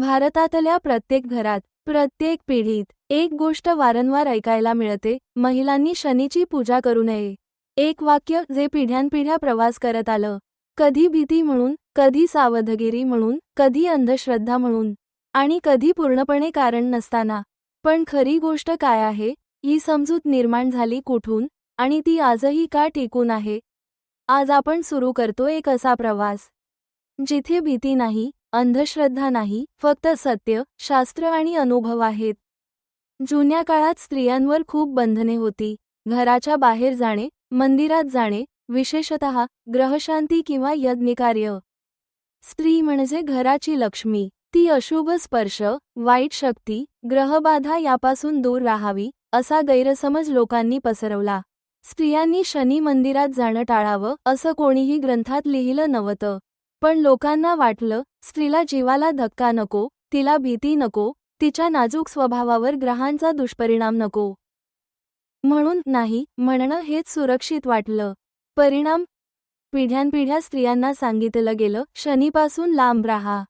भारतातल्या प्रत्येक घरात प्रत्येक पिढीत एक गोष्ट वारंवार ऐकायला मिळते महिलांनी शनीची पूजा करू नये. एक वाक्य जे पिढ्यानपिढ्या प्रवास करत आलं. कधी भीती म्हणून कधी सावधगिरी म्हणून कधी अंधश्रद्धा म्हणून. आणि कधी पूर्णपणे कारण नसताना. पण खरी गोष्ट काय आहे? ही समजूत निर्माण झाली कुठून? आणि ती आजही का टिकून आहे? आज आपण सुरू करतो एक असा प्रवास. जिथे भीती नाही अंधश्रद्धा नाही फक्त सत्य शास्त्र आणि अनुभव आहेत. जुन्या काळात स्त्रियांवर खूप बंधने होती. घराच्या बाहेर जाणे मंदिरात जाणे विशेषतः ग्रहशांती किंवा यज्ञकार्य. स्त्री म्हणजे घराची लक्ष्मी. ती अशुभ स्पर्श वाईट शक्ती ग्रहबाधा यापासून दूर राहावी असा गैरसमज लोकांनी पसरवला. स्त्रियांनी शनी मंदिरात जाणं टाळावं असं कोणीही ग्रंथात लिहिलं नव्हतं. पण लोकांना वाटलं स्त्रीला जीवाला धक्का नको तिला भीती नको तिच्या नाजूक स्वभावावर ग्रहांचा दुष्परिणाम नको. म्हणून नाही म्हणणं हेच सुरक्षित वाटलं. परिणाम? पिढ्यानपिढ्या स्त्रियांना सांगितलं गेलं शनीपासून लांब राहा.